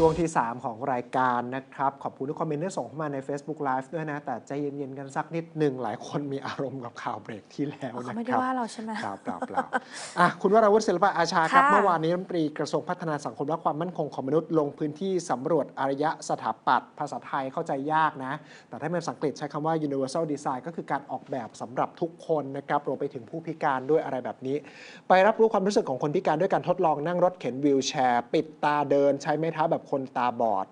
ช่วงที่ 3 ของรายการนะครับ ขอบคุณทุกคอมเมนต์ที่ส่งเข้ามาใน Facebook Live ด้วยนะ แต่ใจเย็นๆกันสักนิดหนึ่งหลายคนมีอารมณ์กับข่าวเบรกที่แล้วเขานะไม่คได้รับว่าเราใช่ไหมเปล่าเปล่าเปล่าอะคุณวราวุฒิศิลปะอาชาครับค่ะเมื่อวานนี้รัฐมนตรีกระทรวงพัฒนาสังคมและความมั่นคงของมนุษย์ลงพื้นที่สำรวจอารยะสถาปัตย์ภาษาไทยเข้าใจยากนะ แต่ถ้าเป็นภาษาอังกฤษใช้คำว่า universal design ก็คือการออกแบบสำหรับทุกคนนะครับรวมไปถึงผู้พิการด้วยอะไรแบบนี้ ไปรับรู้ความรู้สึกของคนพิการด้วยการทดลองนั่งรถเข็นวีลแชร์ ปิดตาเดินใช้ไม้เท้าแบบคนตาบอด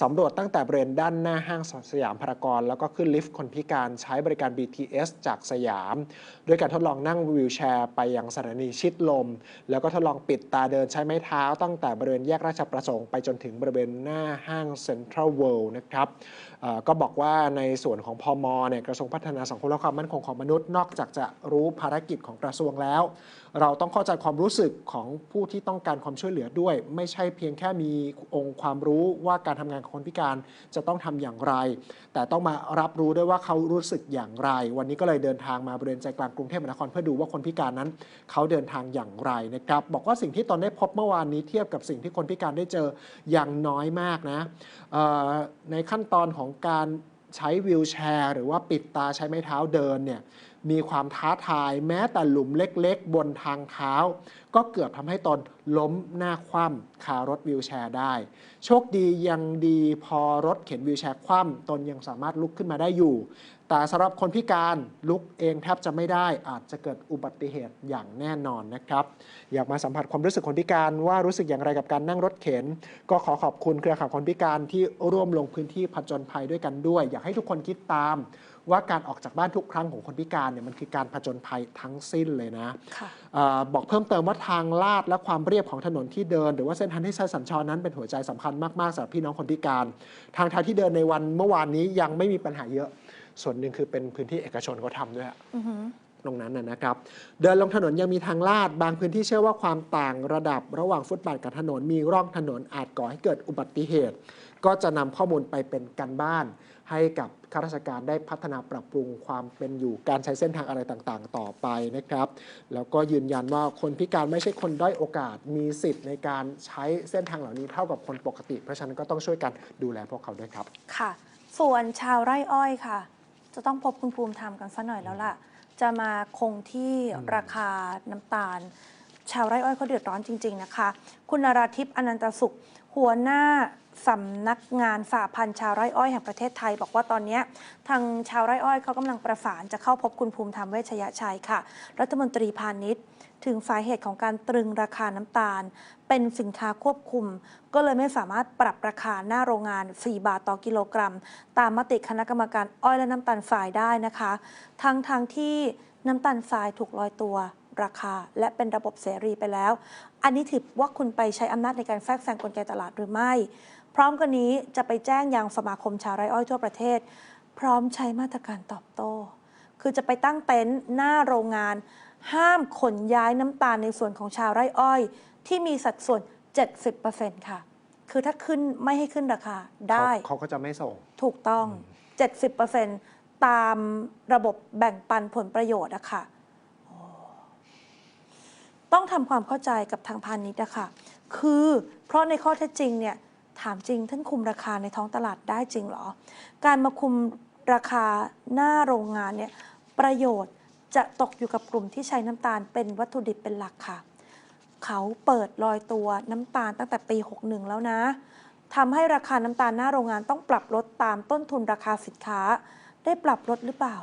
สำรวจตั้งแต่บริเวณด้านหน้าห้างสยามพารากอนแล้วก็ขึ้นลิฟต์คนพิการใช้บริการ BTS จากสยาม ด้วยการทดลองนั่งวีลแชร์ไปยังสถานีชิดลม แล้วก็ทดลองปิดตาเดินใช้ไม้เท้า ตั้งแต่บริเวณแยกราชประสงค์ไปจนถึงบริเวณหน้าห้างเซ็นทรัลเวิลด์นะครับก็บอกว่าในส่วนของพมเนี่ยกระทรวงพัฒนาสังคมและความมั่นคงของมนุษย์นอกจากจะรู้ภารกิจของกระทรวงแล้ว เราต้องเข้าใจความรู้สึกของผู้ที่ต้องการความช่วยเหลือด้วย ไม่ใช่เพียงแค่มีองค์ความรู้ว่าการทำงานของคนพิการจะต้องทำอย่างไร แต่ต้องมารับรู้ด้วยว่าเขารู้สึกอย่างไร วันนี้ก็เลยเดินทางมาบริเวณใจกลางกรุงเทพมหานครเพื่อดูว่าคนพิการนั้น เขาเดินทางอย่างไรนะครับบอกว่าสิ่งที่ตนได้พบเมื่อวานนี้เทียบกับสิ่งที่คนพิการได้เจออย่างน้อยมากนะในขั้นตอนของการใช้วีลแชร์ หรือว่าปิดตาใช้ไม้เท้าเดินเนี่ยมีความท้าทายแม้แต่หลุมเล็ก ๆ บนทางเท้า ก็เกือบทำให้ตนล้มหน้าคว่ำคารถวีลแชร์ได้ โชคดียังดีพอรถเข็นวีลแชร์คว่ำตนยังสามารถลุกขึ้นมาได้อยู่ แต่สำหรับคนพิการลุกเองแทบจะไม่ได้อาจจะเกิดอุบัติเหตุอย่างแน่นอนนะครับ อยากมาสัมผัสความรู้สึกคนพิการว่ารู้สึกอย่างไรกับการนั่งรถเข็น ก็ขอขอบคุณเครือข่ายคนพิการที่ร่วมลงพื้นที่ผจญภัยด้วยกันด้วย อยากให้ทุกคนคิดตามว่าการออกจากบ้านทุกครั้งของคนพิการเนี่ยมันคือการผจญภัยทั้งสิ้นเลยนะค่ะเออบอกเพิ่มเติมว่าทางลาดและความเรียบของถนนที่เดิน หรือว่าเส้นทางที่ใช้สัญจรนั้นเป็นหัวใจสำคัญมากๆสำหรับพี่น้องคนพิการ ทางเท้าที่เดินในวันเมื่อวานนี้ยังไม่มีปัญหาเยอะ ส่วนหนึ่งคือเป็นพื้นที่เอกชนเขาทำด้วยอตรงนั้นนะครับ เดินลงถนนยังมีทางลาด บางพื้นที่เชื่อว่าความต่างระดับระหว่างฟุตบาทกับถนนมีร่องถนนอาจก่อให้เกิดอุบัติเหตุ ก็จะนำข้อมูลไปเป็นกันบ้านให้กับ ข้าราชการได้พัฒนาปรับปรุงความเป็นอยู่การใช้เส้นทางอะไรต่างๆ ต่อไปนะครับ แล้วก็ยืนยันว่าคนพิการไม่ใช่คนด้อยโอกาสมีสิทธิ์ในการใช้เส้นทางเหล่านี้เท่ากับคนปกติ เพราะฉะนั้นก็ต้องช่วยกันดูแลพวกเขาด้วยครับ ค่ะ ส่วนชาวไร่อ้อยค่ะ จะต้องพบคุณภูมิธรรมกันสักหน่อยแล้วล่ะ จะมาคงที่ราคาน้ำตาล ชาวไร่อ้อยเขาเดือดร้อนจริง ๆ นะคะ คุณนราทิพย์อนันตสุข หัวหน้าสำนักงานสหพันธ์ชาวไร่อ้อยแห่งประเทศไทย บอกว่าตอนนี้ทางชาวไร่อ้อยเขากำลังประสานจะเข้าพบคุณภูมิธรรมเวชยชัยค่ะ รัฐมนตรีพาณิชย์ถึงสาเหตุของการตรึงราคาน้ำตาล เป็นสินค้าควบคุม ก็เลยไม่สามารถปรับราคาหน้าโรงงาน 4 บาทต่อกิโลกรัม ตามมติคณะกรรมการอ้อยและน้ำตาลทรายได้นะคะ ทั้งทางที่น้ำตาลทรายถูกลอยตัว ราคา และเป็นระบบเสรีไปแล้ว อันนี้ถือว่าคุณไปใช้อำนาจในการแทรกแซงกลไกตลาดหรือไม่ พร้อมกันนี้จะไปแจ้งยังสมาคมชาวไร่อ้อยทั่วประเทศ พร้อมใช้มาตรการตอบโต้ คือจะไปตั้งเต็นท์หน้าโรงงาน ห้ามขนย้ายน้ำตาลในส่วนของชาวไร่อ้อย ที่มีสัดส่วน 70%ค่ะ คือถ้าขึ้นไม่ให้ขึ้นราคาได้เขาเขาก็จะไม่ส่ง ถูกต้อง 70%ตามระบบแบ่งปันผลประโยชน์อะค่ะโอ้ ต้องทำความเข้าใจกับทางพาณิชย์อะค่ะคือเพราะในข้อเท็จจริงเนี่ยถามจริงท่านคุมราคาในท้องตลาดได้จริงเหรอ การมาคุมราคาหน้าโรงงานเนี่ยประโยชน์จะตกอยู่กับกลุ่มที่ใช้น้ำตาลเป็นวัตถุดิบเป็นหลักค่ะ เขาเปิดลอยตัวน้ำตาลตั้งแต่ปี 61 แล้วนะทำให้ราคาน้ำตาลหน้าโรงงานต้องปรับลดตามต้นทุนราคาสินค้า ได้ปรับลดหรือเปล่า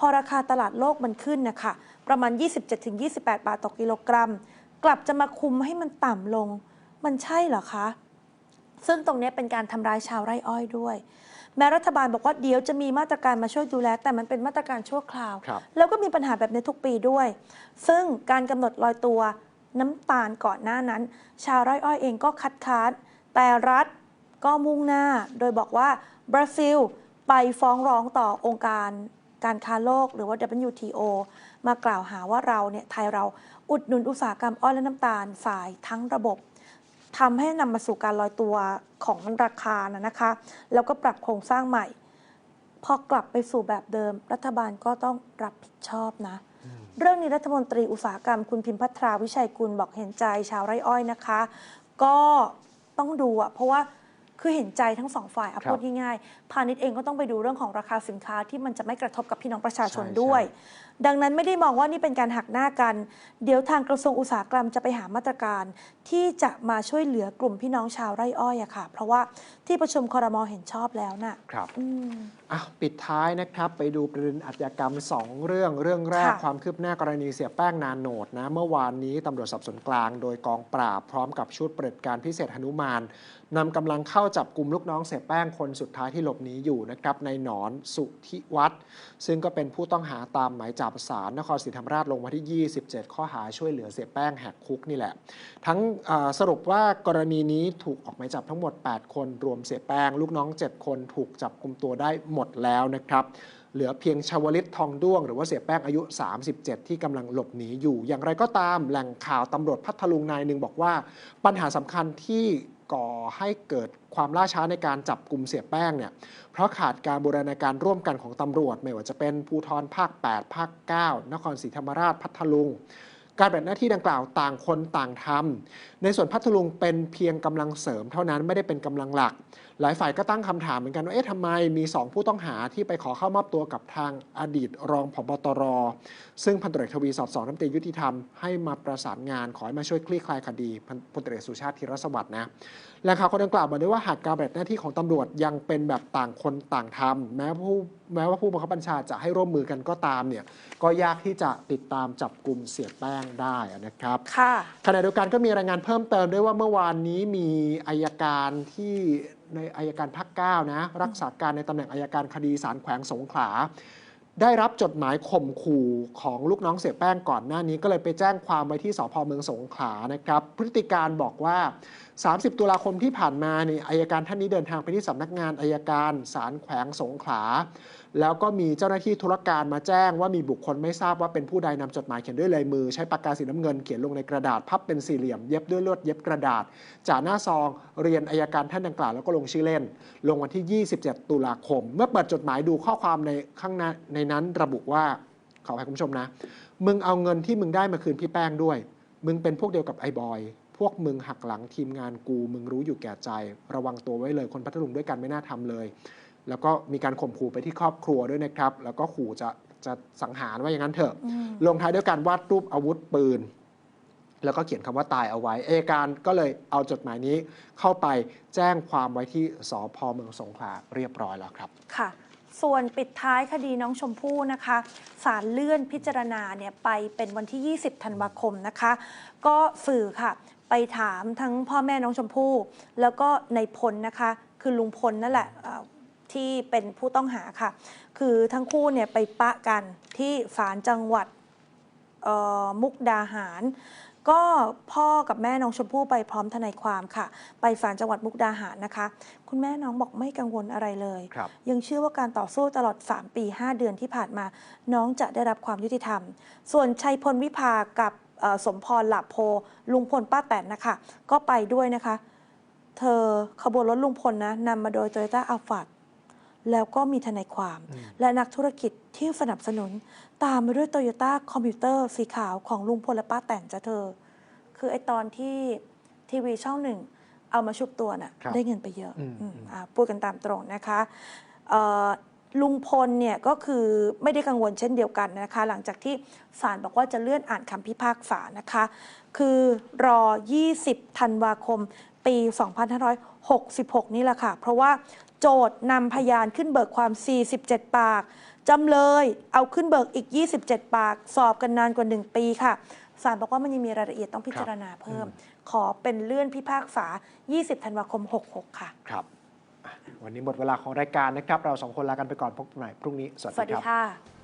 พอราคาตลาดโลกมันขึ้นนะคะประมาณ 27-28 บาทต่อกิโลกรัม กลับจะมาคุมให้มันต่ำลง มันใช่เหรอคะ ซึ่งตรงนี้เป็นการทำร้ายชาวไร่อ้อยด้วย แม้รัฐบาลบอกว่าเดี๋ยวจะมีมาตรการมาช่วยดูแล แต่มันเป็นมาตรการชั่วคราวครับแล้วก็มีปัญหาแบบนี้ทุกปีด้วย ซึ่งการกำหนดลอยตัวน้ำตาลก่อนหน้านั้น ชาวไร่อ้อยเองก็คัดค้านแต่รัฐก็มุ่งหน้า โดยบอกว่าบราซิลไปฟ้องร้องต่อองค์การ การค้าโลกหรือว่า WTO มากล่าวหาว่าเราเนี่ยไทยเราอุดหนุนอุตสาหกรรมอ้อยและน้ำตาลฝ่ายทั้งระบบทำให้นำมาสู่การลอยตัวของราคานะนะคะ แล้วก็ปรับโครงสร้างใหม่ พอกลับไปสู่แบบเดิม รัฐบาลก็ต้องรับผิดชอบนะ เรื่องนี้รัฐมนตรีอุตสาหกรรมคุณพิมพัทราวิชัยกุลบอกเห็นใจชาวไร่อ้อยนะคะ ก็ต้องดูอะเพราะว่า คือเห็นใจทั้งสองฝ่ายเอาครับพูดง่ายๆพาณิชย์เองก็ต้องไปดูเรื่องของราคาสินค้าที่มันจะไม่กระทบกับพี่น้องประชาชนใช่ด้วยใช่ ดังนั้นไม่ได้มองว่านี่เป็นการหักหน้ากัน เดี๋ยวทางกระทรวงอุตสาหกรรมจะไปหามาตรการ ที่จะมาช่วยเหลือกลุ่มพี่น้องชาวไร่อ้อยอะค่ะ เพราะว่าที่ประชุมครมเห็นชอบแล้วน่ะครับอืมอะปิดท้ายนะครับไปดูประเด็นอาชญากรรม 2 เรื่องเรื่องแรกค่ะความคืบหน้ากรณีเสียแป้งนานโหนดนะเมื่อวานนี้ตำรวจสอบสวนกลางโดยกองปราบพร้อมกับชุดปฏิบัติการพิเศษหนุมานนำกำลังเข้าจับกลุ่มลูกน้องเสียแป้งคนสุดท้ายที่หลบหนีอยู่นะครับในหนอนสุธิวัฒน์ซึ่งก็เป็นผู้ต้องหาตามหมายจับศาลนครศรีธรรมราชลงวันที่ 27 ข้อหาช่วยเหลือเสียแป้งแหกคุกนี่แหละ ทั้งสรุปว่ากรณีนี้ถูกออกหมายจับทั้งหมด 8 คนรวมเสียแป้ง ลูกน้อง 7 คนถูกจับกลุ่มตัวได้หมดแล้วนะครับเหลือเพียงชาวลิตทองด้วง หรือว่าเสียแป้งอายุ 37 ที่กำลังหลบหนีอยู่ อย่างไรก็ตามแหล่งข่าวตำรวจพัทลุงนายหนึ่งบอกว่า ปัญหาสำคัญที่ ก่อให้เกิดความล่าช้าในการจับกลุ่มเสียแป้งเนี่ยเพราะขาดการบูรณาการร่วมกันของตำรวจ ไม่ว่าจะเป็นภูธรภาค 8 ภาค 9 นครศรีธรรมราชพัทลุง การแบ่งหน้าที่ดังกล่าวต่างคนต่างทำ ในส่วนพัทลุงเป็นเพียงกำลังเสริมเท่านั้นไม่ได้เป็นกำลังหลัก หลายฝ่ายก็ตั้งคำถามเหมือนกันว่าเอ๊ะทำไมมี 2 ผู้ต้องหาที่ไปขอเข้ามอบตัวกับทางอดีตรองผบตร ซึ่งพันตรวจเอกทวีสอดสองน้ำตียุติธรรมให้มาประสานงาน ขอให้มาช่วยคลี่คลายคดีพันพลตรวจเอกสุชาติธีรสวัสดิ์นะแหล่งข่าวคนดังกล่าวบอกด้วยว่าหากการปฏิบัติหน้าที่ของตำรวจยังเป็นแบบต่างคนต่างทำแม้ผู้แม้ว่าผู้บังคับบัญชาจะให้ร่วมมือกันก็ตามเนี่ยก็ยากที่จะติดตามจับกลุ่มเสียแป้งได้นะครับค่ะขณะเดียวกันก็มีรายงานเพิ่มเติมด้วยว่าเมื่อวานนี้มีอายการที่ในอายการภาคเก้านะรักษาการในตำแหน่งอายการคดีศาลแขวงสงขลา ได้รับจดหมายข่มขู่ของลูกน้องเสียแป้งก่อนหน้านี้ ก็เลยไปแจ้งความไว้ที่สพเมืองสงขลานะครับ พฤติการบอกว่า 30 ตุลาคมที่ผ่านมาเนี่ยอายการท่านนี้เดินทางไปที่สำนักงานอายการศาลแขวงสงขลา แล้วก็มีเจ้าหน้าที่ธุรการมาแจ้งว่ามีบุคคลไม่ทราบว่าเป็นผู้ใดนำจดหมายเขียนด้วยลายมือ ใช้ปากกาสีน้ำเงินเขียนลงในกระดาษพับเป็นสี่เหลี่ยมเย็บด้วยลวดเย็บกระดาษจ่าหน้าซอง เรียนอายการท่านดังกล่าวแล้วก็ลงชื่อเล่น ลงวันที่ 27 ตุลาคม เมื่อเปิดจดหมายดูข้อความในข้างในในนั้นระบุว่าขอให้คุณผู้ชมนะ มึงเอาเงินที่มึงได้มาคืนพี่แป้งด้วย มึงเป็นพวกเดียวกับไอ้บอย พวกมึงหักหลังทีมงานกู มึงรู้อยู่แก่ใจ ระวังตัวไว้เลย คนพัทลุงด้วยกันไม่น่าทำเลย แล้วก็มีการข่มขู่ไปที่ครอบครัวด้วยนะครับ แล้วก็ขู่จะจะสังหารว่าอย่างนั้นเถอะอืมลงท้ายด้วยการวาดรูปอาวุธปืน แล้วก็เขียนคำว่าตายเอาไว้ เอยการก็เลยเอาจดหมายนี้เข้าไปแจ้งความไว้ที่สพเมืองสงขลาเรียบร้อยแล้วครับ ค่ะ ส่วนปิดท้ายคดีน้องชมพู่นะคะศาลเลื่อนพิจารณาเนี่ยไปเป็นวันที่ 20 ธันวาคมนะคะ ก็สื่อค่ะ ไปถามทั้งพ่อแม่น้องชมพู่ แล้วก็ในพลนะคะ คือลุงพลนั่นแหละเอ่อ ที่เป็นผู้ต้องหาค่ะ คือทั้งคู่เนี่ยไปปะกันที่ศาลจังหวัดเอ่อมุกดาหาร ก็พ่อกับแม่น้องชมพู่ไปพร้อมทนายความค่ะ ไปศาลจังหวัดมุกดาหารนะคะ คุณแม่น้องบอกไม่กังวลอะไรเลยครับยังเชื่อว่าการต่อสู้ตลอด 3 ปี 5 เดือนที่ผ่านมา น้องจะได้รับความยุติธรรม ส่วนชัยพลวิภากับเอ่อสมพรหลับโพ ลุงพลป้าแตนนะคะ ก็ไปด้วยนะคะ เธอขบวนรถลุงพลนะนำมาโดย t o y ต้าอัลฟา แล้วก็มีทนายความอืมและนักธุรกิจที่สนับสนุน ตามมาด้วยโตโยต้าคอมพิวเตอร์สีขาวของลุงพลและป้าแตนจ้ะเธอ คือไอตอนที่ทีวีช่องหนึ่ง เอามาชุบตัวน่ะครับได้เงินไปเยอะอืมอืมอืมอ่าพูดกันตามตรงนะคะเอ่อ ลุงพลเนี่ยก็คือไม่ได้กังวลเช่นเดียวกันนะคะ หลังจากที่ศาลบอกว่าจะเลื่อนอ่านคำพิพากษานะคะ คือรอ 20 ธันวาคม ปี 2566 นี่แหละค่ะ เพราะว่าโจทย์นำพยานขึ้นเบิกความ 47 ปาก จำเลยเอาขึ้นเบิกอีก 27 ปาก สอบกันนานกว่า 1 ปีค่ะศาลบอกว่ามันยังมีรายละเอียดต้องพิจารณาเพิ่ม ขอเป็นเลื่อนพิพากษา 20 ธันวาคม 66 ค่ะ ครับอะ วันนี้หมดเวลาของรายการนะครับ เราสองคนลากันไปก่อนพบกันใหม่พรุ่งนี้ สวัสสวัสดีครับค่ะ